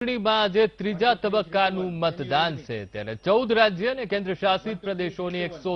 ચૂંટણીમાં આજે ત્રીજા તબક્કાનું મતદાન છે. ત્યારે ચૌદ રાજ્ય અને કેન્દ્ર શાસિત પ્રદેશોની એકસો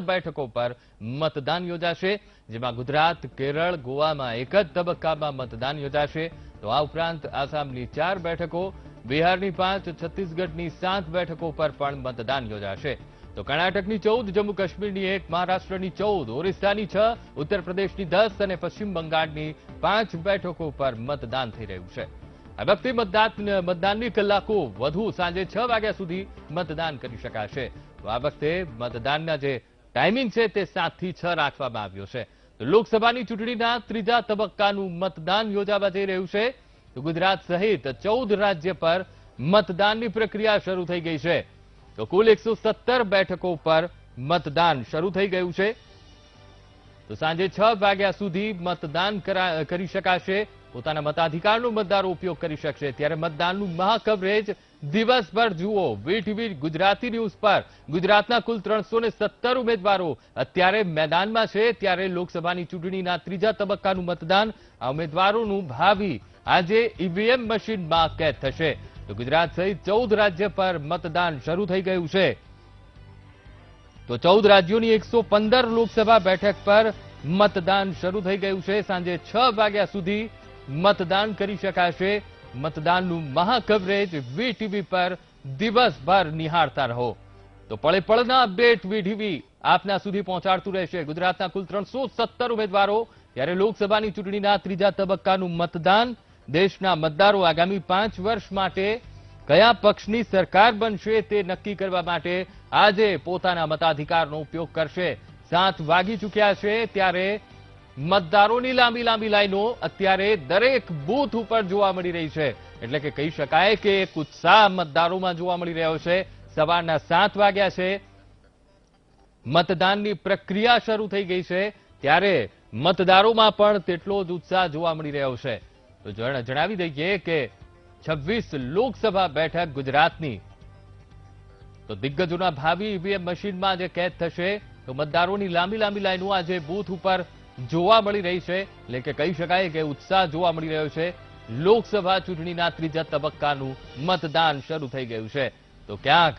બેઠકો પર મતદાન યોજાશે, જેમાં ગુજરાત, કેરળ, ગોવામાં એક જ તબક્કામાં મતદાન યોજાશે. તો આ ઉપરાંત આસામની ચાર બેઠકો, બિહારની પાંચ, છત્તીસગઢની સાત બેઠકો પર પણ મતદાન યોજાશે. તો કર્ણાટકની ચૌદ જમ્મુ કાશ્મીરની એક, મહારાષ્ટ્રની ચૌદ, ઓરિસ્સાની છ ઉત્તર પ્રદેશની દસ અને પશ્ચિમ બંગાળની પાંચ બેઠકો પર મતદાન થઈ રહ્યું છે. આ વખતે મતદાન, મતદાનની કલાકો વધુ સાંજે છ વાગ્યા સુધી મતદાન કરી શકાશે. તો આ વખતે મતદાનના જે ટાઈમિંગ છે તે સાતથી છ રાખવામાં આવ્યો છે. તો લોકસભાની ચૂંટણીના ત્રીજા તબક્કાનું મતદાન યોજાવા જઈ રહ્યું છે. તો ગુજરાત સહિત ચૌદ રાજ્ય પર મતદાનની પ્રક્રિયા શરૂ થઈ ગઈ છે. તો કુલ એકસો બેઠકો પર મતદાન શરૂ થઈ ગયું છે. તો સાંજે છ વાગ્યા સુધી મતદાન કરી શકાશે. પોતાના મતાધિકારનો મતદારો ઉપયોગ કરી શકશે. ત્યારે મતદાનનું મહાકવરેજ દિવસભર જુઓ. વીટીવી ગુજરાતી ન્યૂઝ પર ગુજરાતના કુલ ત્રણસો ઉમેદવારો અત્યારે મેદાનમાં છે. ત્યારે લોકસભાની ચૂંટણીના ત્રીજા તબક્કાનું મતદાન આ ઉમેદવારોનું ભાવિ આજે ઈવીએમ મશીનમાં કેદ થશે. તો ગુજરાત સહિત ચૌદ રાજ્ય પર મતદાન શરૂ થઈ ગયું છે. તો ચૌદ રાજ્યોની એકસો લોકસભા બેઠક પર મતદાન શરૂ થઈ ગયું છે. સાંજે છ વાગ્યા સુધી મતદાન કરી શકાશે. મતદાનનું મહાકવરેજ વીટીવી પર દિવસભર નિહાળતા રહો. તો પળે અપડેટ વીટીવી આપના સુધી પહોંચાડતું રહેશે. ગુજરાતના કુલ ત્રણસો ઉમેદવારો. ત્યારે લોકસભાની ચૂંટણીના ત્રીજા તબક્કાનું મતદાન. દેશના મતદારો આગામી પાંચ વર્ષ માટે કયા પક્ષની સરકાર બનશે તે નક્કી કરવા માટે આજે પોતાના મતાધિકારનો ઉપયોગ કરશે. સાત વાગી ચૂક્યા છે ત્યારે મતદારોની લાંબી લાંબી લાઈનો અત્યારે દરેક બૂથ ઉપર જોવા મળી રહી છે. એટલે કે કહી શકાય કે એક ઉત્સાહ મતદારોમાં જોવા મળી રહ્યો છે. સવારના સાત વાગ્યા છે. મતદાનની પ્રક્રિયા શરૂ થઈ ગઈ છે. ત્યારે મતદારોમાં પણ તેટલો જ ઉત્સાહ જોવા મળી રહ્યો છે. તો જણાવી દઈએ કે છવ્વીસ લોકસભા બેઠક ગુજરાતની. તો દિગ્ગજોના ભાવિ ઈવીએમ મશીનમાં જે કેદ થશે. તો મતદારોની લાંબી લાંબી લાઈનો આજે બૂથ ઉપર જોવા મળી રહી છે, એટલે કે કહી શકાય કે ઉત્સાહ જોવા મળી રહ્યો છે, લોકસભા ચૂંટણીના ત્રીજા તબક્કાનું મતદાન શરૂ થઈ ગયું છે. તો ક્યાંક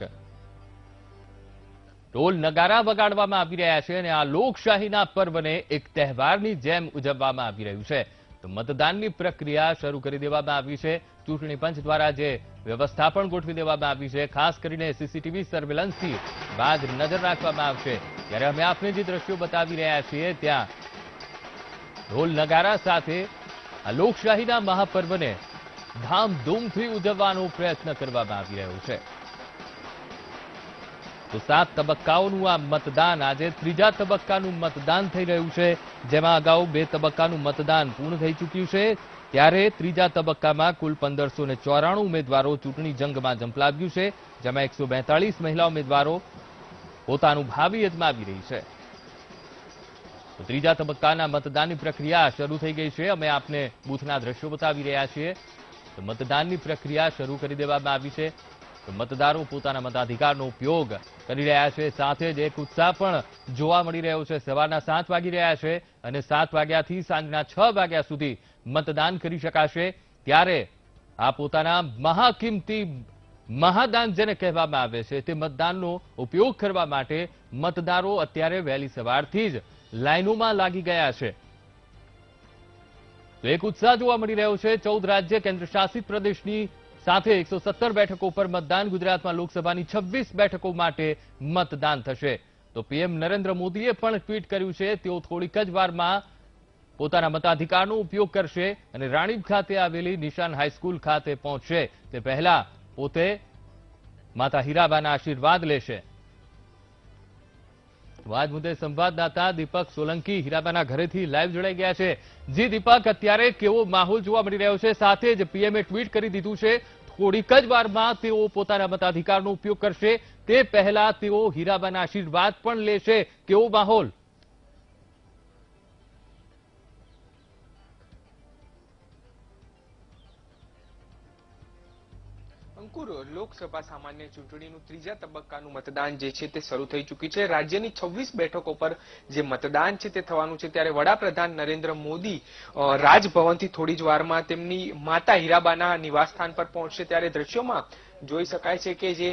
ઢોલ નગારા વગાડવામાં આવી રહ્યા છે અને આ લોકશાહીના પર્વને એક તહેવારની જેમ ઉજવવામાં આવી રહ્યું છે. તો મતદાનની પ્રક્રિયા શરૂ કરી દેવામાં આવી છે. ચૂંટણી પંચ દ્વારા જે વ્યવસ્થા પણ ગોઠવી દેવામાં આવી છે, ખાસ કરીને સીસીટીવી સર્વેલન્સથી બાદ નજર રાખવામાં આવશે. ત્યારે અમે આપને જે દ્રશ્યો બતાવી રહ્યા છીએ, ત્યાં ઢોલ નગારા સાથે આ લોકશાહીના મહાપર્વને ધામધૂમથી ઉજવવાનો પ્રયત્ન કરવામાં આવી રહ્યો છે. તો સાત તબક્કાઓનું આ મતદાન આજે ત્રીજા તબક્કાનું મતદાન થઈ રહ્યું છે, જેમાં અગાઉ બે તબક્કાનું મતદાન પૂર્ણ થઈ ચૂક્યું છે. ત્યારે ત્રીજા તબક્કામાં કુલ પંદરસો ને ચોરાણું ઉમેદવારો ચૂંટણી જંગમાં ઝંપલાવ્યું છે, જેમાં એકસો મહિલા ઉમેદવારો પોતાનું ભાવિ અજમાવી રહી છે. તો ત્રીજા તબક્કાના મતદાનની પ્રક્રિયા શરૂ થઈ ગઈ છે. અમે આપને બૂથના દ્રશ્યો બતાવી રહ્યા છીએ. તો મતદાનની પ્રક્રિયા શરૂ કરી દેવામાં આવી છે. તો મતદારો પોતાના મતાધિકારનો ઉપયોગ કરી રહ્યા છે. સાથે જ એક ઉત્સાહ પણ જોવા મળી રહ્યો છે. સવારના સાત વાગી રહ્યા છે અને સાત વાગ્યાથી સાંજના છ વાગ્યા સુધી મતદાન કરી શકાશે. ત્યારે આ પોતાના મહાકિંમતી મહાદાન જેને કહેવામાં આવે છે તે મતદાનનો ઉપયોગ કરવા માટે મતદારો અત્યારે વહેલી સવારથી જ લાઈનોમાં લાગી ગયા છે. તો એક ઉત્સાહ જોવા મળી રહ્યો છે. ચૌદ રાજ્ય કેન્દ્ર શાસિત પ્રદેશની સાથે એકસો બેઠકો પર મતદાન. ગુજરાતમાં લોકસભાની છવ્વીસ બેઠકો માટે મતદાન થશે. તો પીએમ નરેન્દ્ર મોદીએ પણ ટ્વીટ કર્યું છે. તેઓ થોડીક જ વારમાં પોતાના મતાધિકારનો ઉપયોગ કરશે અને રાણીપ ખાતે આવેલી નિશાન હાઈસ્કૂલ ખાતે પહોંચશે. તે પહેલા પોતે માતા હીરાબાના આશીર્વાદ લેશે. તો મુદ્દે સંવાદદાતા દીપક સોલંકી હીરાબાના ઘરેથી લાઈવ જોડાઈ ગયા છે. જી દીપક, અત્યારે કેવો માહોલ જોવા મળી રહ્યો છે? સાથે જ પીએમએ ટ્વીટ કરી દીધું છે, થોડીક જ વારમાં તેઓ પોતાના મતાધિકારનો ઉપયોગ કરશે. તે પહેલા તેઓ હીરાબાના આશીર્વાદ પણ લેશે. કેવો માહોલ? અ, અંકુર લોકસભા સામાન્ય ચૂંટણીનું ત્રીજા તબક્કાનું મતદાન જે છે તે શરૂ થઈ ચૂકી છે. રાજ્યની છવ્વીસ બેઠકો પર જે મતદાન છે તે થવાનું છે ત્યારે વડાપ્રધાન નરેન્દ્ર મોદી રાજભવનથી થોડી જ વારમાં તેમની માતા હીરાબાના નિવાસસ્થાન પર પહોંચશે ત્યારે દ્રશ્યોમાં જોઈ શકાય છે કે જે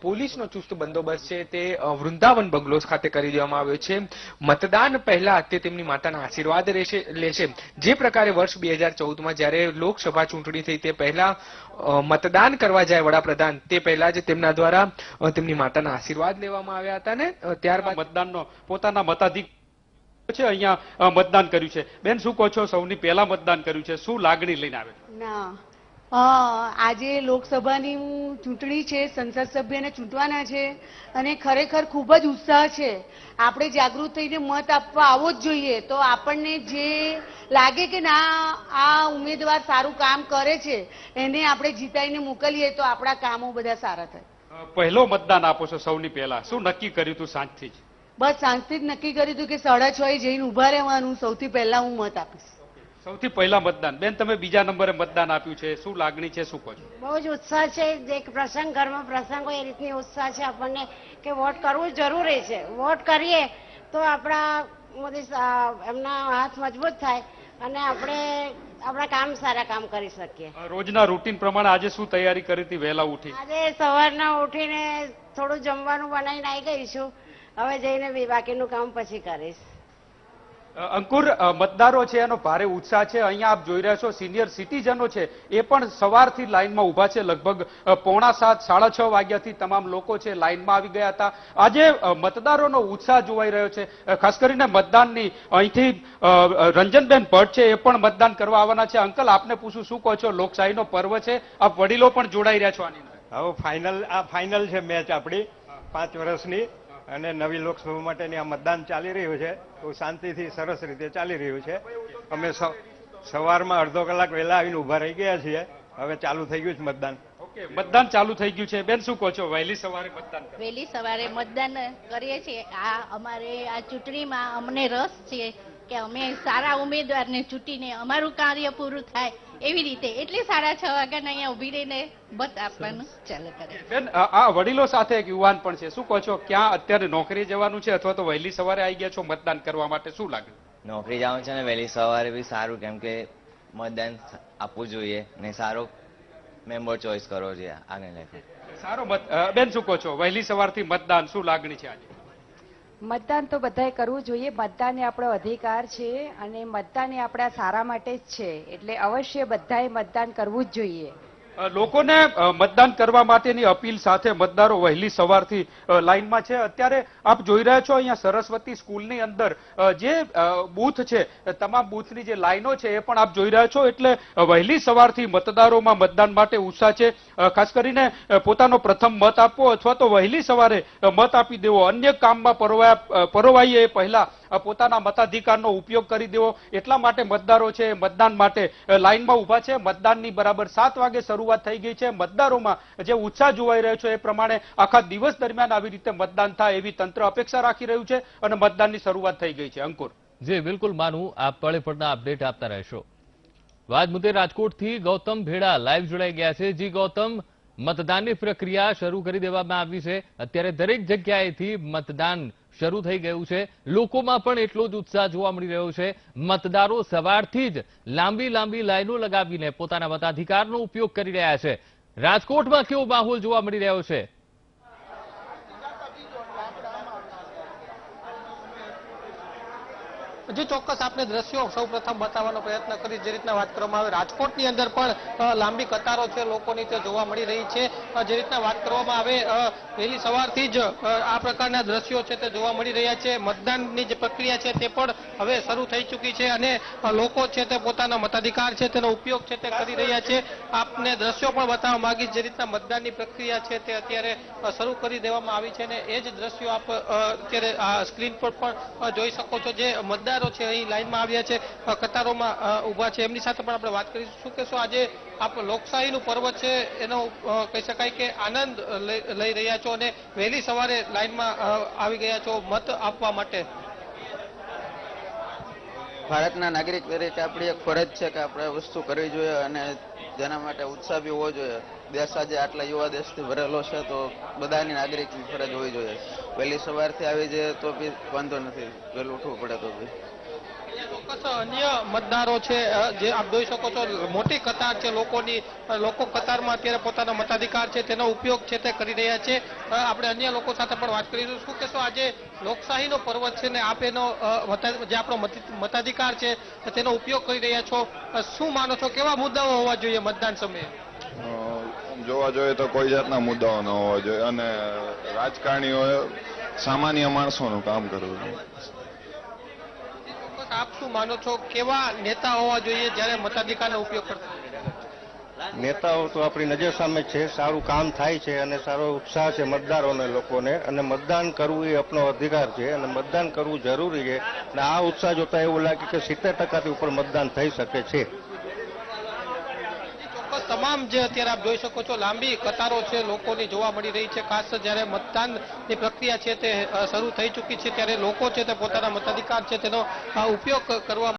પોલીસનો ચુસ્ત બંદોબસ્ત છે તે વૃંદાવન બંગલોઝ ખાતે કરી દેવામાં આવ્યો છે. મતદાન પહેલા તે તેમની માતાના આશીર્વાદ રહેશે લેશે. જે પ્રકારે વર્ષ બે હજાર ચૌદમાં જ્યારે લોકસભા ચૂંટણી થઈ તે પહેલા મતદાન કરવા જાય વડાપ્રધાન તે પહેલા જ તેમના દ્વારા તેમની માતાના આશીર્વાદ લેવામાં આવ્યા હતા ને ત્યારબાદ મતદાનનો પોતાના મતાધિક છે અહીંયા મતદાન કર્યું છે. બેન શું કહો છો? સૌની પહેલા મતદાન કર્યું છે. શું લાગણી લઈને આવે ના. આજે લોકસભાની ચૂંટણી છે સંસદ સભ્યને ચૂંટવાના છે અને ખરેખર ખૂબ જ ઉત્સાહ છે. આપણે જાગૃત થઈને મત આપવા આવવો જ જોઈએ તો આપણને જે લાગે કે ના આ ઉમેદવાર સારું કામ કરે છે એને આપણે જીતાઈને મોકલીએ તો આપણા કામો બધા સારા થાય. પહેલો મતદાન આપો છો સૌની પહેલા. શું નક્કી કર્યું હતું સાંજથી જ? બસ સાંજથી જ નક્કી કર્યું હતું કે સાડા છ એ જઈને ઊભા રહેવાનું સૌથી પહેલા હું મત આપીશ. સૌથી પહેલા મતદાન. બેન તમે બીજા નંબરે મતદાન આપ્યું છે. શું લાગણી છે? શું કહો છો? બહુ જ ઉત્સાહ છે. એક પ્રસંગ ઘરમાં પ્રસંગ હોય એ રીતની ઉત્સાહ છે આપણને કે વોટ કરવું જરૂરી છે. વોટ કરીએ તો આપણા મોદી એમના હાથ મજબૂત થાય અને આપણે આપણા કામ સારા કામ કરી શકીએ. રોજના રૂટીન પ્રમાણે આજે શું તૈયારી કરી હતી? વહેલા ઉઠી. આજે સવારના ઉઠીને થોડું જમવાનું બનાવીને આવી ગઈ છું. હવે જઈને બાકીનું કામ પછી કરીશ. અંકુર મતદારો છે એનો ભારે ઉત્સાહ છે. અહીંયા આપ જોઈ રહ્યા છો સિનિયર સિટીઝનો છે. એ પણ સવારથી લાઈનમાં ઊભા છે. લગભગ પોણા સાત સાડા છ વાગ્યાથી તમામ લોકો છે લાઈનમાં આવી ગયા હતા. આજે મતદારોનો ઉત્સાહ જોવાઈ રહ્યો છે. ખાસ કરીને મતદાનની અહીંથી રંજનબેન ભટ્ટ છે એ પણ મતદાન કરવા આવવાના છે. અંકલ આપને પૂછું શું કહો છો? લોકશાહીનો પર્વ છે. આપ વડીલો પણ જોડાઈ રહ્યા છો આની અંદર. હવે ફાઇનલ આ ફાઇનલ છે મેચ આપણી. પાંચ વર્ષની. અને નવી લોકસભા માટેની આ મતદાન ચાલી રહ્યું છે. તો શાંતિથી સરસ રીતે ચાલી રહ્યું છે. અમે સવારમાં અડધો કલાક વહેલા આવીને ઊભા રહી ગયા છીએ. હવે ચાલુ થઈ ગયું છે મતદાન. ઓકે મતદાન ચાલુ થઈ ગયું છે. બેન શું કહો છો? વહેલી સવારે મતદાન વહેલી સવારે મતદાન કરીએ છીએ. આ અમારે આ ચૂંટણીમાં અમને રસ છે. કે અમે સારા ઉમેદવારને ચૂંટીને અમારું કાર્ય પૂરું થાય એવી રીતે એટલે સાડા છ વાગ્યાના અહીંયા ઊભી રહીને મત આપવાનું ચાલુ કરે બેન આ વડીલો સાથે એક યુવાન પણ છે. શું કહો છો? ક્યાં અત્યારે નોકરી જવાનું છે અથવા તો વહેલી સવારે આવી ગયા છો મતદાન કરવા માટે? શું લાગે? નોકરી જવાનું છે ને વહેલી સવારે બી સારું કેમ કે મતદાન આપવું જોઈએ ને સારો મેમ્બર ચોઈસ કરવો જોઈએ આગળ લાઈફમાં સારો મત બેન શું કહો છો? વહેલી સવારથી મતદાન શું લાગણી છે આજે? મતદાન તો બધાએ કરવું જોઈએ. મતદાન એ આપણો અધિકાર છે અને મતદાન એ આપણા સારા માટે જ છે. એટલે અવશ્ય બધાએ મતદાન કરવું જ જોઈએ. લોકોને મતદાન કરવા માટેની અપીલ સાથે મતદારો વહેલી સવારથી લાઇનમાં છે. અત્યારે આપ જોઈ રહ્યા છો અહીંયા સરસ્વતી સ્કૂલની અંદર જે બૂથ છે તમામ બૂથની જે લાઈનો છે એ પણ આપ જોઈ રહ્યા છો. એટલે વહેલી સવારથી મતદારોમાં મતદાન માટે ઉત્સાહ છે. ખાસ કરીને પોતાનો પ્રથમ મત આપવો અથવા તો વહેલી સવારે મત આપી દેવો. અન્ય કામમાં પરોવાયા પરોવાઈએ એ પહેલા પોતાના મતાધિકારનો ઉપયોગ કરી દેવો. એટલા માટે મતદારો છે, મતદાન માટે લાઇનમાં ઊભા છે. મતદાનની બરાબર સાત વાગે શરૂઆત થઈ ગઈ છે. મતદારોમાં જે ઉત્સાહ જોવાઈ રહ્યો છે એ પ્રમાણે આખા દિવસ દરમિયાન આવી રીતે મતદાન થાય એવી તંત્ર અપેક્ષા રાખી રહ્યું છે અને મતદાનની શરૂઆત થઈ ગઈ છે. અંકુર. જી, બિલકુલ માનું. આપ પળે પળના અપડેટ આપતા રહેશો. વાત મુદ્દે રાજકોટથી ગૌતમ ભેડા લાઈવ જોડાઈ ગયા છે. જી, ગૌતમ, મતદાનની પ્રક્રિયા શરૂ કરી દેવામાં આવી છે. અત્યારે દરેક જગ્યાએથી મતદાન શરૂ થઈ ગયું છે. લોકોમાં પણ એટલો જ ઉત્સાહ જોવા મળી રહ્યો છે. મતદારો સવારથી જ લાંબી લાંબી લાઈનો લગાવીને પોતાના મતાધિકારનો ઉપયોગ કરી રહ્યા છે. રાજકોટમાં કેવો માહોલ જોવા મળી રહ્યો છે? જે ચોક્કસ આપણે દ્રશ્યો સૌ પ્રથમ બતાવવાનો પ્રયત્ન કરી જે રીતના વાત કરવામાં આવે, રાજકોટની અંદર પણ લાંબી કતારો છે લોકોની તે જોવા મળી રહી છે. જે રીતના વાત કરવામાં આવે વહેલી સવારથી જ આ પ્રકારના દ્રશ્યો છે તે જોવા મળી રહ્યા છે. મતદાનની જે પ્રક્રિયા છે તે પણ હવે શરૂ થઈ ચૂકી છે અને લોકો છે તે પોતાના મતાધિકાર છે, તેનો ઉપયોગ છે તે કરી રહ્યા છે. આપને દ્રશ્યો પણ બતાવવા માંગીશ, જે રીતના મતદાનની પ્રક્રિયા છે તે અત્યારે શરૂ કરી દેવામાં આવી છે અને એ જ દ્રશ્યો આપ અત્યારે આ સ્ક્રીન પર પણ જોઈ શકો છો જે મતદારો છે અહીં લાઈનમાં આવ્યા છે કતારોમાં ઊભા છે. એમની સાથે પણ આપણે વાત કરીશું. શું કહેશો? આજે આપ લોકશાહીનું પર્વ છે એનો કહી શકાય કે આનંદ લઈ રહ્યા છો અને વહેલી સવારે લાઈનમાં આવી ગયા છો મત આપવા માટે. ભારતના નાગરિક તરીકે આપણી એક ફરજ છે કે આપણે વસ્તુ કરવી જોઈએ અને જેના માટે ઉત્સાહ બી હોવો જોઈએ. દેશ આજે આટલા યુવા દેશથી ભરેલો છે તો બધાની નાગરિકની ફરજ હોવી જોઈએ. વહેલી સવારથી આવી જઈએ તો બી વાંધો નથી. વહેલું ઉઠવું પડે તો બી. ચોક્કસ અન્ય મતદારો છે જે આપ જોઈ શકો છો, મોટી કતાર છે લોકોની. લોકો કતારમાં અત્યારે પોતાનો મતાધિકાર છે, તેનો ઉપયોગ છે તે કરી રહ્યા છે. આપણે અન્ય લોકો સાથે પણ વાત કરીશું. શું કહેશો, આજે લોકશાહીનો પર્વ છે ને આપ એનો જે આપણો મત- મતાધિકાર છે તેનો ઉપયોગ કરી રહ્યા છો. શું માનો છો, કેવા મુદ્દાઓ હોવા જોઈએ મતદાન સમયે? જોવા જોઈએ તો કોઈ જાતના મુદ્દાઓ ન હોવા જોઈએ. અને રાજકારણીઓએ સામાન્ય માણસોનું કામ કરવું જોઈએ. આપ શું માનો છો? કેવા નેતા હોવા જોઈએ જ્યારે મતાધિકારનો ઉપયોગ કરતા? નેતાઓ તો આપણી નજર સામે છે. સારું કામ થાય છે અને સારો ઉત્સાહ છે મતદારોને લોકોને. અને મતદાન કરવું એ આપણો અધિકાર છે અને મતદાન કરવું જરૂરી છે. અને આ ઉત્સાહ જોતા એવું લાગે કે સિત્તેર ટકાથી ઉપર મતદાન થઈ શકે છે. તમામ જે અત્યારે આપ જોઈ શકો છો, લાંબી કતારો છે, લોકોની જોવા મળી રહી છે. ખાસ જ્યારે મતદાનની પ્રક્રિયા છે તે શરૂ થઈ ચૂકી છે, ત્યારે લોકો છે તે પોતાના મતાધિકાર છે તેનો ઉપયોગ કરવા